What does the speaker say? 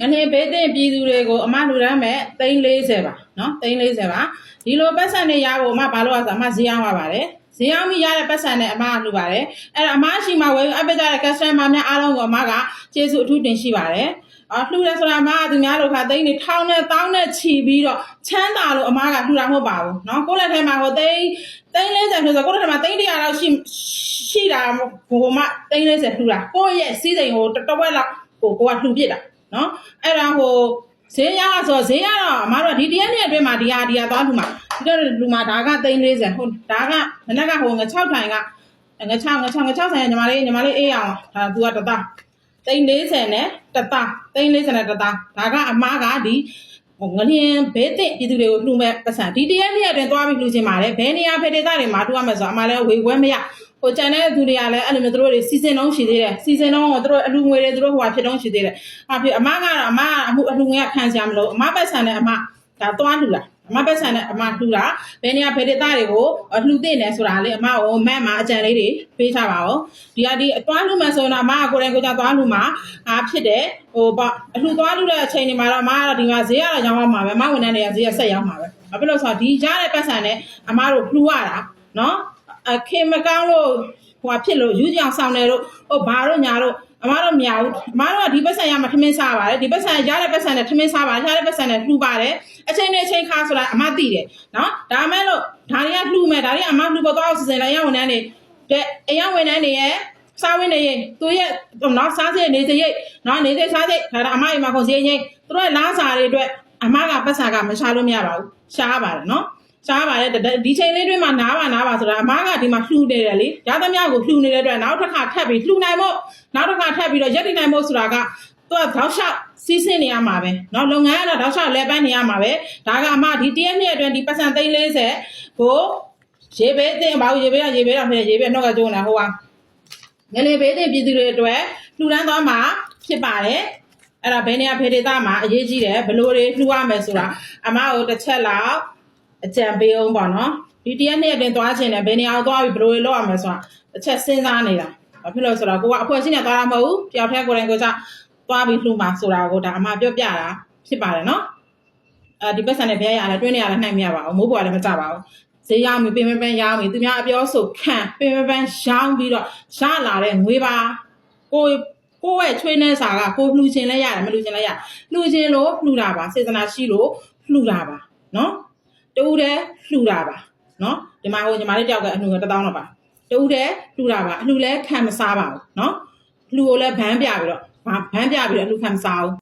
ငနေဘေးတင်ပြည်သူတွေကိုအမလူရမ်းမဲ့340ပါနော်340ပါဒီလိုပတ်စံတွေရဖို့အမဘာလို့လဲဆိုအမဈေးအောင်ပါပါတယ်ဈေးအောင်ပြီးရတဲ့ပတ်စံနဲ့အမလူပါတယ်အဲ့ဒါအမရှိမှဝယ်အပိကြတဲ့ customer များအားလုံးကိုအမကကျေးဇူးအထူးတင်ရှိပါတယ်အော်လှူတယ်ဆိုတာအမကသူများတို့ခါသိန်းတွေထောင်းနဲ့တောင်းနဲ့ချီပြီးတော့ချမ်းသာလို့အမကလှူတာမဟုတ်ပါဘူးเนาะကိုယ့်လက်ထဲမှာဟိုသိန်းသိန်း40ဆိုတော့ကိုယ့်လက်ထဲမှာသိန်း100လောက်ရှိရှိတာဟိုမှသိန်း40လှူတာကိုယ့်ရဲ့စီးစိမ်ဟိုတစ်ဝက်လောက်ဟိုကိုကလှူပြစ်တာ နော်အဲ့ဒါဟိုဈေးရဆိုဈေးရတော့အမတို့ဒီတရားနဲ့အတွင်းမှာဒီဟာဒီဟာသွားလူမှာဒီတော့လူမှာဒါက340ဟိုဒါကမနေ့ကဟိုင6ထိုင်ကင6င6င6ဆိုင်ကညီမလေးညီမလေးအေးအောင်ဒါသူကတသား340နဲ့တသား340နဲ့တသားဒါကအမားကဒီဟိုငလျင်ဘဲတဲ့ပြည်သူတွေကိုလှူမဲ့ပတ်စံဒီတရားနဲ့အတွင်းသွားပြီးလှူခြင်းပါတယ်ဘယ်နေရာဖယ်ဒေသတွေမှာထူရမယ်ဆိုအမှလည်းဝေခွဲမရ ဟိုကျန်တဲ့သူတွေကလည်းအဲ့လိုမျိုးသူတို့တွေစီစဉ်တော့ရှိသေးတယ်စီစဉ်တော့သူတို့အလူငွေတွေသူတို့ဟိုဟာဖြစ်တော့ရှိသေးတယ်ဟာဖြစ်အမားကတော့အမားကအမှုအလူငွေကခံစရာမလိုအမားပတ်စံနဲ့အမားဒါသွားလှူတာအမပတ်စံနဲ့အမလှူတာဘယ်နေရာဘယ်ဒေသတွေကိုလှူသိနေဆိုတာလေအမဟိုမက်မှာအကြံလေးတွေပေးချပါအောင်ဒီကဒီအသွားလှူမှဆိုရင်တော့အမကကိုယ်တိုင်ကိုယ်ကြသွားလှူမှာအားဖြစ်တယ်ဟိုပေါ့အလှူသွားလှူတဲ့အချိန်တွေမှာတော့အမကတော့ဒီမှာဈေးရတော့ရောင်းအောင်မှာပဲအမဝန်ထမ်းတွေကဈေးရဆက်ရောက်မှာပဲဘာဖြစ်လို့ဆိုတော့ဒီကြားတဲ့ပတ်စံနဲ့အမတို့လှူရတာနော် အခင်မကောင်းလို့ဟိုဟာဖြစ်လို့ယူကြောင်ဆောင်တယ်တို့ဟိုဘာတို့ညာတို့အမတို့မရဘူးအမတို့ကဒီပတ်စံရမှာထမင်းစားပါတယ်ဒီပတ်စံရတဲ့ပတ်စံနဲ့ထမင်းစားပါတယ်ရတဲ့ပတ်စံနဲ့လှူပါတယ်အချိန်နဲ့အချိန်ခါဆိုတာအမသိတယ်နော်ဒါမဲ့လို့ဒါတွေကလှူမဲ့ဒါတွေကအမလှူပေါ်တော့စီစဉ်လိုက်ရဝန်ထမ်းတွေတဲ့အရဝန်ထမ်းတွေရဲ့စားဝင်းနေရင်သူရဲ့နော်စားစိတ်နေစိတ်နော်နေစိတ်စားစိတ်ဒါတော့အမအိမ်မှာခုံစည်းရင်သူတို့ရဲ့လားစာတွေအတွက်အမကပတ်စံကမရှာလို့မရပါဘူးရှားပါတယ်နော် ရှားပါတယ်ဒီချိန်လေးတွင်းမှာနားပါနားပါဆိုတာအမားကဒီမှာလှူနေတယ်လေရသမျှကိုလှူနေတဲ့အတွက်နောက်တစ်ခါထပ်ပြီးလှူနိုင်မို့နောက်တစ်ခါထပ်ပြီးတော့ရက်တည်နိုင်မို့ဆိုတာကသူကထောက်လျှောက်စီးဆင်းနေရမှာပဲเนาะလုပ်ငန်းကတော့ထောက်လျှောက်လဲပန်းနေရမှာပဲဒါကအမဒီတရက်နှစ်အတွင်းဒီပတ်စံ340ကိုရေဘေးတင်ပါဘူးရေဘေးကရေဘေးတော့ဖြစ်ရေဘေးနှောက်ကကျိုးနေဟိုကငလေဘေးတင်ပြည်သူတွေအတွက်လှူဒန်းသွားမှာဖြစ်ပါတယ်အဲ့ဒါဘယ်နေရာဖေဒေသမှာအရေးကြီးတယ်ဘယ်လိုတွေလှူရမယ်ဆိုတာအမကိုတစ်ချက်လောက် အကြံပေးအောင်ပေါ့နော်ဒီတရက်နှစ်အတွင်းသွားခြင်းနဲ့ဘယ်နေရာကိုသွားပြီးဘယ်လိုတွေလုပ်ရမလဲဆိုတာတစ်ချက်စဉ်းစားနေတာဘာဖြစ်လို့ဆိုတော့ကိုကအဖွဲ့အစည်းနဲ့သွားတာမဟုတ်ဘူးတယောက်တည်းကိုယ်တိုင်ကိုယ်ကျသွားပြီးလှူမှာဆိုတာကိုဒါအမပြောပြတာဖြစ်ပါတယ်နော်အဲဒီပတ်စံနဲ့ဘယ်ရရလဲတွင်းနေရလဲနှိုက်မရပါဘူးမိုးပေါ်လည်းမကြပါဘူးဈေးရောက်ပြီပင်ပန်းရောင်းပြီသူများအပြောဆိုခံပင်ပန်းရောင်းပြီးတော့ရလာတဲ့ငွေပါကိုကိုယ့်ရဲ့ချွေးနှဲစာကကိုလှူခြင်းလဲရတယ်မလှူခြင်းလဲရလှူခြင်းလို့လှူတာပါစေတနာရှိလို့လှူတာပါနော် တူတယ်လှူတာပါနော်ဒီမှာဟိုညီမလေးတယောက်ကအလှူက1000တော့ပါတူတယ်လှူတာပါအလှူလဲခံမစားပါဘူးနော်လှူကိုလဲဘန်းပြပြီးတော့ဘန်းပြပြီးတော့အလှူခံမစားဘူး